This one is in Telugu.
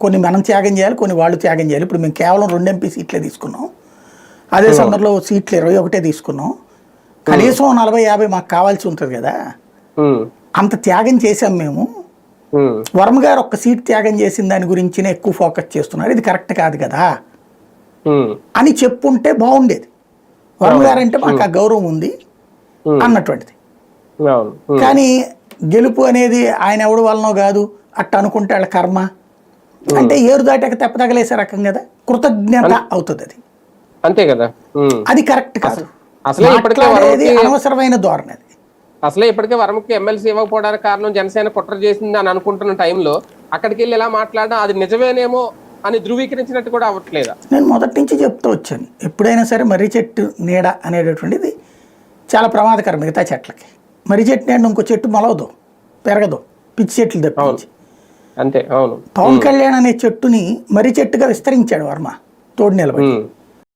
కొన్ని మనం త్యాగం చేయాలి కొన్ని వాళ్ళు త్యాగం చేయాలి. ఇప్పుడు మేము కేవలం రెండు ఎంపీ సీట్లే తీసుకున్నాం. అదే సందర్భంలో సీట్లు ఇరవై ఒకటే తీసుకున్నాం. కనీసం నలభై యాభై మాకు కావాల్సి ఉంటుంది కదా. అంత త్యాగం చేశాం మేము. వర్మ గారు ఒక్క సీట్ త్యాగం చేసిన దాని గురించినే ఎక్కువ ఫోకస్ చేస్తున్నారు. ఇది కరెక్ట్ కాదు కదా. అని చెప్పుంటే బాగుండేది. వర్మ గారు అంటే మాకు ఆ. గౌరవం ఉంది అన్నటువంటిది. కానీ గెలుపు అనేది ఆయన ఎవడు వలనో కాదు అట్ట అనుకుంటే వాళ్ళ కర్మ. అంటే ఏరు దాటాక తెప్పతగలేసే రకం కదా? కృతజ్ఞత అవుతుంది అది. అంతే కదా. అది కరెక్ట్ కాదు. అసలే అనవసరమైన ధోరణి అది. అసలే ఇప్పటికే వరమకి ఎమ్మెల్సీ ఇవ్వకపోవడానికి కారణం జనసేన కుట్ర చేసింది అని అనుకుంటున్న టైంలో అక్కడికి వెళ్ళి ఎలా మాట్లాడడం అది నిజమేనేమో అని ధృవీకరించినట్టు కూడా అవ్వట్లేదా? నేను మొదటి నుంచి చెప్తూ వచ్చాను. ఎప్పుడైనా సరే మర్రి చెట్టు నీడ అనేటటువంటిది చాలా ప్రమాదకరం మిగతా చెట్లకి. మర్రి చెట్టు నీడ ఇంకో చెట్టు మొలవదు పెరగదు పిచ్చి చెట్లు తప్పించి. అంతే అవును. పవన్ కళ్యాణ్ అనే చెట్టుని మర్రి చెట్టుగా విస్తరించాడు వర్మ. తోడు నిలబడి.